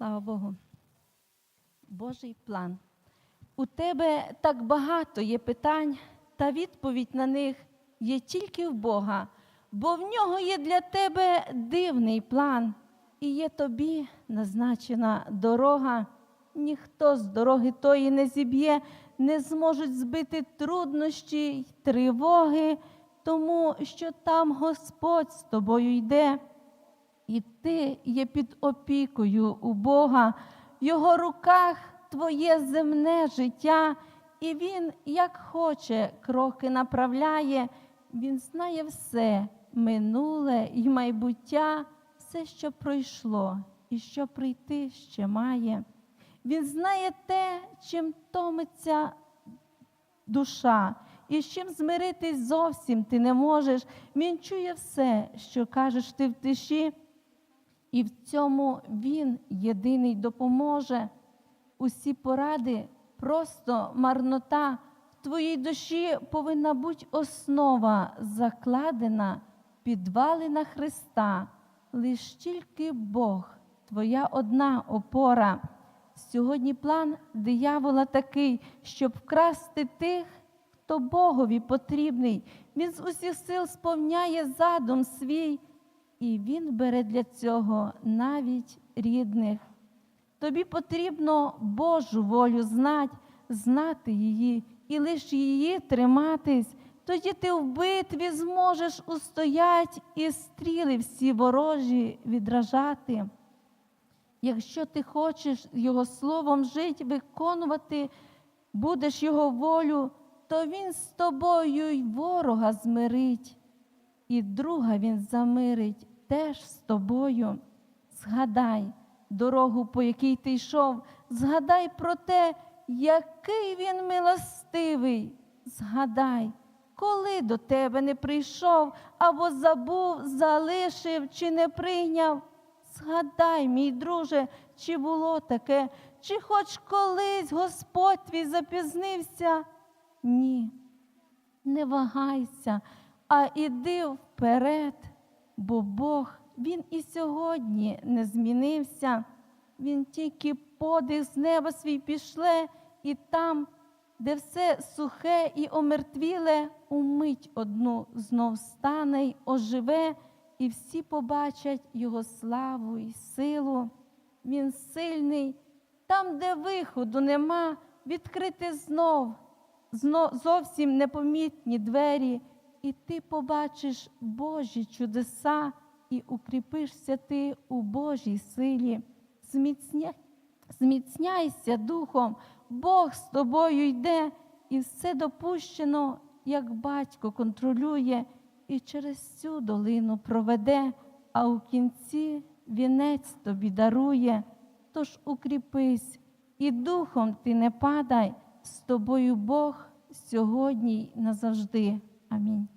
Слава Богу. Божий план. У тебе так багато є питань, та відповідь на них є тільки в Бога, бо в нього є для тебе дивний план, і є тобі назначена дорога. Ніхто з дороги тої не зіб'є, не зможуть збити труднощі й тривоги, тому що там Господь з тобою йде. І ти є під опікою у Бога, в Його руках твоє земне життя, і Він, як хоче, кроки направляє, Він знає все минуле і майбуття, все, що пройшло, і що прийти ще має. Він знає те, чим томиться душа, і з чим змиритись зовсім ти не можеш. Він чує все, що кажеш ти в тиші. І в цьому Він єдиний допоможе. Усі поради просто марнота. В твоїй душі повинна бути основа закладена, підвалина Христа. Лиш тільки Бог, твоя одна опора. Сьогодні план диявола такий, щоб вкрасти тих, хто Богові потрібний. Він з усіх сил сповняє задум свій. І він бере для цього навіть рідних. Тобі потрібно Божу волю знати, знати її і лише її триматись. Тоді ти в битві зможеш устоять і стріли всі ворожі відражати. Якщо ти хочеш Його словом жити, виконувати, будеш Його волю, то Він з тобою й ворога змирить, і друга Він замирить теж з тобою. Згадай дорогу, по якій ти йшов, згадай про те, який він милостивий. Згадай, коли до тебе не прийшов або забув, залишив чи не прийняв. Згадай, мій друже, чи було таке, чи хоч колись Господь твій запізнився? Ні, не вагайся, а іди вперед, бо Бог, Він і сьогодні не змінився. Він тільки подих з неба свій пішле, і там, де все сухе і омертвіле, умить одну знов стане й оживе, і всі побачать Його славу і силу. Він сильний, там, де виходу нема, відкрити знов, знов зовсім непомітні двері, і ти побачиш Божі чудеса, і укріпишся ти у Божій силі. Зміцня... Зміцняйся духом, Бог з тобою йде, і все допущено, як батько контролює, і через цю долину проведе, а у кінці вінець тобі дарує. Тож укріпись, і духом ти не падай, з тобою Бог сьогодні й назавжди. Амінь.